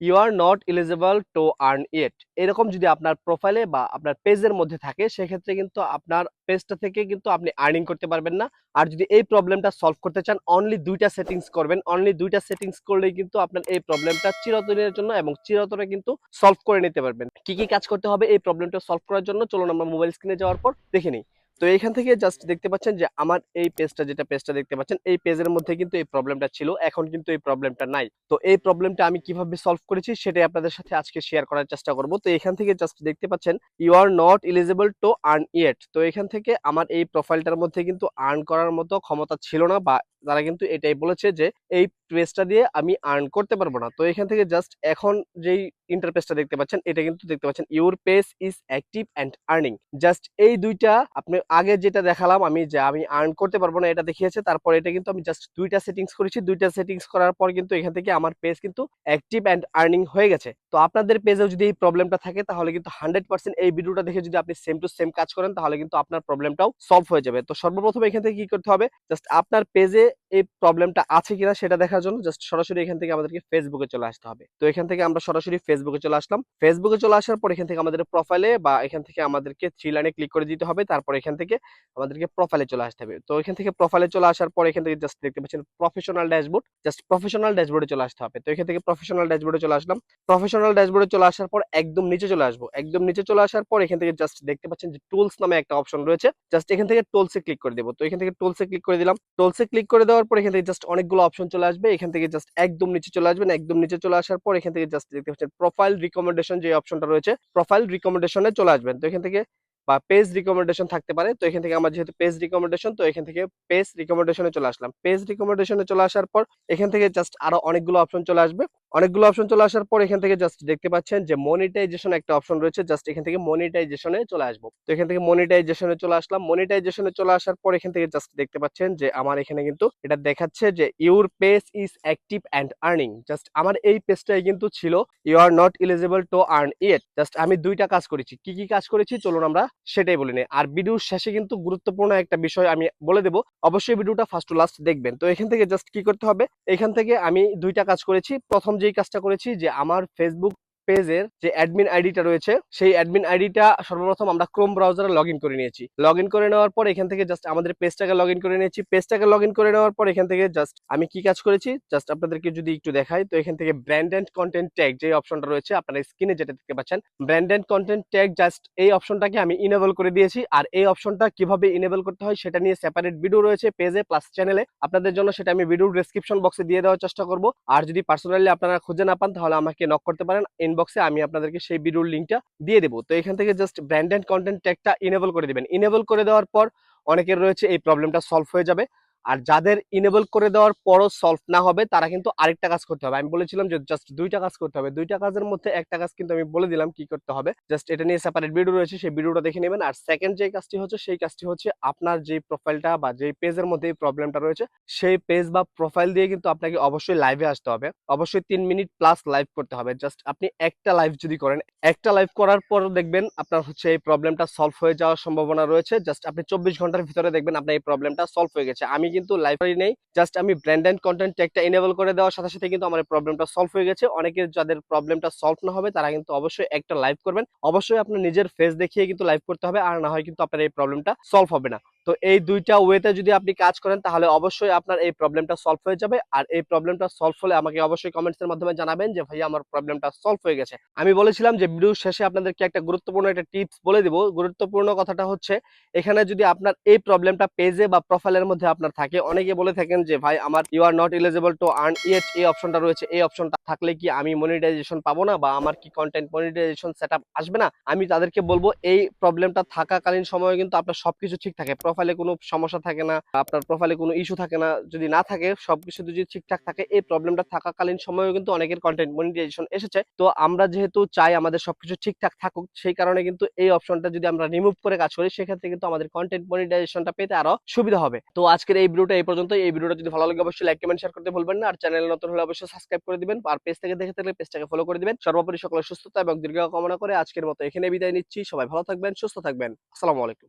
You are not eligible to earn it এরকম যদি আপনার প্রোফাইলে বা আপনার পেজের মধ্যে থাকে, সেক্ষেত্রে কিন্তু আপনার পেজটা থেকে কিন্তু আপনি আর্নিং করতে পারবেন না। আর যদি এই প্রবলেমটা সলভ করতে চান অনলি দুইটা সেটিংস করবেন। অনলি দুইটা সেটিংস করলেই কিন্তু আপনার এই প্রবলেমটা চিরতরের জন্য এবং চিরতরে কিন্তু সলভ করে নিতে পারবেন। কি কি কাজ করতে হবে এই প্রবলেমটা সলভ করার জন্য? চলুন আমরা মোবাইল স্ক্রিনে যাওয়ার পর দেখে নিই। তো এখান থেকে জাস্ট দেখতে পাচ্ছেন যে আমার এই পেজটা যেটা পেজটা দেখতে পাচ্ছেন, এই পেজের মধ্যে কিন্তু এই প্রবলেমটা ছিল, এখন কিন্তু এই প্রবলেমটা নাই। তো এই প্রবলেমটা আমি কীভাবে সলভ করেছি সেটাই আপনাদের সাথে আজকে শেয়ার করার চেষ্টা করব। তো এখান থেকে জাস্ট দেখতে পাচ্ছেন you are not eligible to earn yet তো এখান থেকে আমার এই প্রোফাইলটার মধ্যে কিন্তু আর্ন করার মতো ক্ষমতা ছিল না বা তারা কিন্তু এটাই বলেছে যে এই পেজটা দিয়ে আমি আর্ন করতে পারব না। তো এখান থেকে জাস্ট এখন যেই ইন্টারপেজটা দেখতে পাচ্ছেন, এটা কিন্তু দেখতে পাচ্ছেন your page is active and earning just এই দুইটা আপনি আগে যেটা দেখালাম আমি যে আমি আর্ন করতে পারব না এটা দেখিয়েছে, তারপর এটা কিন্তু আমি জাস্ট দুইটা সেটিংস করেছি। দুইটা সেটিংস করার পর কিন্তু এখান থেকে আমার পেজ কিন্তু অ্যাক্টিভ অ্যান্ড আর্নিং হয়ে গেছে। তো আপনাদের পেজেও যদি এই প্রবলেমটা থাকে, তাহলে কিন্তু হান্ড্রেড পার্সেন্ট এই ভিডিওটা দেখে যদি আপনি সেম টু সেম কাজ করেন, তাহলে কিন্তু আপনার প্রবলেমটাও সলভ হয়ে যাবে। তো সর্বপ্রথম এখান থেকে কি করতে হবে? জাস্ট আপনার পেজে এই প্রবলেমটা আছে কিনা সেটা দেখার জন্য জাস্ট সরাসরি এখান থেকে আমাদেরকে ফেসবুকে চলে আসতে হবে তো এখান থেকে আমরা সরাসরি ফেসবুকে চলে আসলাম ফেসবুকে চলে আসার পর এখান থেকে আমাদের প্রোফাইলে বা এখান থেকে আমাদেরকে থ্রি লাইনে ক্লিক করে দিতে হবে তারপর এখান থেকে আমাদেরকে প্রোফাইলে চলে আসতে হবে তো এখান থেকে প্রোফাইলে চলে আসার পর এখান থেকে জাস্ট দেখতে পাচ্ছেন প্রফেশনাল ড্যাশবোর্ড জাস্ট প্রফেশনাল ড্যাশবোর্ডে চলে আসতে হবে তো এখান থেকে প্রফেশনাল ড্যাশবোর্ডে চলে আসলাম প্রফেশনাল ড্যাশবোর্ডে চলে আসার পর একদম নিচে চলে আসব একদম নিচে চলে আসার পর এখান থেকে জাস্ট দেখতে পাচ্ছেন যে টুলস নামে একটা অপশন রয়েছে জাস্ট এখান থেকে টুলসে ক্লিক করে দেবো তো এখান থেকে টুলসে ক্লিক করে দিলাম টুলসে ক্লিক করে দেওয়ার পর এখান থেকে জাস্ট অনেকগুলো অপশন চলে আসবে এখান থেকে জাস্ট একদম নিচে চলে আসবেন। একদম নিচে চলে আসার পর এখান থেকে জাস্ট দেখতে পাচ্ছেন প্রোফাইল রিকমেন্ডেশন যে অপশনটা রয়েছে প্রোফাইল রিকমেন্ডেশনে চলে আসবেন। তো এখান থেকে বা পেজ রিকমেন্ডেশন থাকতে পারে। তো এখান থেকে আমার যেহেতু পেজ রিকমেন্ডেশন তো এখান থেকে পেজ রিকমেন্ডেশনে চলে আসলাম। পেজ রিকমেন্ডেশনে চলে আসার পর এখান থেকে জাস্ট আরও অনেকগুলো অপশন চলে আসবে। অনেকগুলো অপশন চলে আসার পর এখান থেকে জাস্ট দেখতে পাচ্ছেন যে মনিটাইজেশন একটা অপশন রয়েছে জাস্ট এখান থেকে মনিটাইজেশনে চলে আসব। তো এখান থেকে মনিটাইজেশনে চলে আসলাম। মনিটাইজেশনে চলে আসার পর এখান থেকে জাস্ট দেখতে পাচ্ছেন যে আমার এখানে কিন্তু এটা দেখাচ্ছে যে your page is active and earning just আমার এই পেজটাই কিন্তু ছিল you are not eligible to earn it just আমি দুইটা কাজ করেছি। কি কি কাজ করেছি? চলুন আমরা সেটাই বলে আর ভিডিওর শেষে কিন্তু গুরুত্বপূর্ণ একটা বিষয় আমি বলে দেবো। অবশ্যই ভিডিওটা ফার্স্ট টু লাস্ট দেখবেন। তো এখান থেকে জাস্ট কি করতে হবে? এখান থেকে আমি দুইটা কাজ করেছি। প্রথম যেই কাজটা করেছি যে আমার ফেসবুক পেজের যে অ্যাডমিন আইডিটা রয়েছে, সেই অ্যাডমিন আইডিটা সর্বপ্রথম আমরা ক্রোম ব্রাউজারে লগ করে নিয়েছি। লগ করে নেওয়ার পর এখান থেকে জাস্ট আমাদের পেজটাকে লগ করে নিয়েছি। পেজটাকে লগ করে নেওয়ার পর এখান থেকে জাস্ট আমি কি কাজ করেছি? জাস্ট আপনাদেরকে যদি একটু দেখাই, তো এখান থেকে ব্র্যান্ড অ্যান্ড কন্টেন্ট ট্যাগ যে অপশনটা রয়েছে, আপনারা স্ক্রিনে যেটা দেখতে পাচ্ছেন brand and content tag just এই অপশনটাকে আমি ইনেবল করে দিয়েছি। আর এই অপশনটা কীভাবে ইনেবল করতে হয়, সেটা নিয়ে সেপারেট ভিডিও রয়েছে পেজে প্লাস চ্যানেলে আপনাদের জন্য সেটা আমি ভিডিও ডেসক্রিপশন বক্সে দিয়ে দেওয়ার চেষ্টা করব। আর যদি পার্সোনালি আপনারা খুঁজে না পান, তাহলে আমাকে নক করতে পারেন ইনবক্সে আমি আপনাদেরকে সেই ভিডিওর লিঙ্কটা দিয়ে দেবো। তো এখান থেকে জাস্ট ব্র্যান্ড অ্যান্ড কন্টেন্ট ট্যাগটা ইনেবল করে দেবেন। ইনেবল করে দেওয়ার পর অনেকের রয়েছে এই প্রবলেমটা সলভ হয়ে যাবে। আর যাদের ইনেবল করে দেওয়ার পরও সলভ না হবে, তারা কিন্তু আরেকটা কাজ করতে হবে। আমি বলেছিলাম যে জাস্ট দুইটা কাজ করতে হবে। দুইটা কাজের মধ্যে একটা কাজ কিন্তু আমি বলে দিলাম কি করতে হবে। জাস্ট এটা নিয়ে সেপারেট ভিডিও রয়েছে, সেই ভিডিওটা দেখে নেবেন। আর সেকেন্ড যে কাজটি হচ্ছে, সেই কাজটি হচ্ছে আপনার যে প্রোফাইলটা বা যে পেজের মধ্যে এই প্রবলেমটা রয়েছে, সেই পেজ বা প্রোফাইল দিয়ে কিন্তু আপনাকে অবশ্যই লাইভে আসতে হবে। অবশ্যই তিন মিনিট প্লাস লাইভ করতে হবে। জাস্ট আপনি একটা লাইভ যদি করেন, একটা লাইভ করার পর দেখবেন আপনার হচ্ছে এই প্রবলেমটা সলভ হয়ে যাওয়ার সম্ভাবনা রয়েছে। জাস্ট আপনি চব্বিশ ঘণ্টার ভিতরে দেখবেন আপনার এই প্রবলেমটা সলভ হয়ে গেছে। আমি কিন্তু লাইব্রেরি নেই। জাস্ট আমি ব্র্যান্ড অ্যান্ড কন্টেন্ট ট্যাগটা এনেবল করে দেওয়ার সাথে সাথে কিন্তু আমার প্রবলেমটা সলভ হয়ে গেছে। অনেকের যাদের প্রবলেমটা সলভ না হবে, তারা কিন্তু অবশ্যই একটা লাইভ করবেন। অবশ্যই আপনার নিজের ফেস দেখিয়ে কিন্তু লাইভ করতে হবে। আর না হয় কিন্তু আপনার এই প্রবলেমটা সলভ হবে না। তো এই দুইটা ওয়েতে যদি আপনি কাজ করেন, তাহলে অবশ্যই আপনার এই প্রবলেমটা সলভ হয়ে যাবে। আর এই প্রবলেমটা সলভ হলে আমাকে অবশ্যই কমেন্টস এর মাধ্যমে জানাবেন যে, ভাইয়া, আমার প্রবলেমটা সলভ হয়ে গেছে। আমি বলেছিলাম যে ভিডিও শেষে আপনাদেরকে একটা গুরুত্বপূর্ণ একটা টিপস বলে দিব। গুরুত্বপূর্ণ কথাটা হচ্ছে, এখানে যদি আপনার এই প্রবলেমটা পেজে বা প্রোফাইলের মধ্যে আপনার থাকে, অনেকে বলে থাকেন যে, ভাই, আমার you are not eligible to earn yet এই অপশনটা রয়েছে। এই অপশনটা থাকলে কি আমি মনিটাইজেশন পাবো না বা আমার কি কন্টেন্ট মনিটাইজেশন সেট আসবে না? আমি তাদেরকে বলব, এই প্রবলেমটা থাকাকালীন সময়ে কিন্তু আপনার সবকিছু ঠিক থাকে। প্রোফাইলে কোনো সমস্যা থাকে না, আপনার প্রোফাইলে কোনো ইস্যু থাকে না, যদি না থাকে, সবকিছু যদি ঠিকঠাক থাকে, এই প্রবলেমটা থাকাকালীন সময়েও কিন্তু অনেকের কন্টেন্ট মনিটাইজেশন এসেছে। তো আমরা যেহেতু চাই আমাদের সবকিছু ঠিকঠাক থাকুক, সেই কারণে কিন্তু এই অপশনটা যদি আমরা রিমুভ করে কাজ করি, সেক্ষেত্রে কিন্তু আমাদের কন্টেন্ট মনিটাইজেশনটা পেতে আরও সুবিধা হবে। তো আজকের এই ভিডিওটা এই পর্যন্ত এই ভিডিওটা যদি ভালো লাগে, অবশ্যই লাইক কমেন্ট শেয়ার করতে ভুলবেন না। আর চ্যানেল নতুন হলে অবশ্যই সাবস্ক্রাইব করে দিবেন। আর পেজ থেকে দেখে থাকলে পেজটাকে ফলো করে দিবেন। সর্বোপরি সকলের সুস্থতা এবং দীর্ঘ কামনা করে আজকের মতো এখানে বিদায় নিচ্ছি। সবাই ভালো থাকবেন, সুস্থ থাকবেন। আসসালামু আলাইকুম।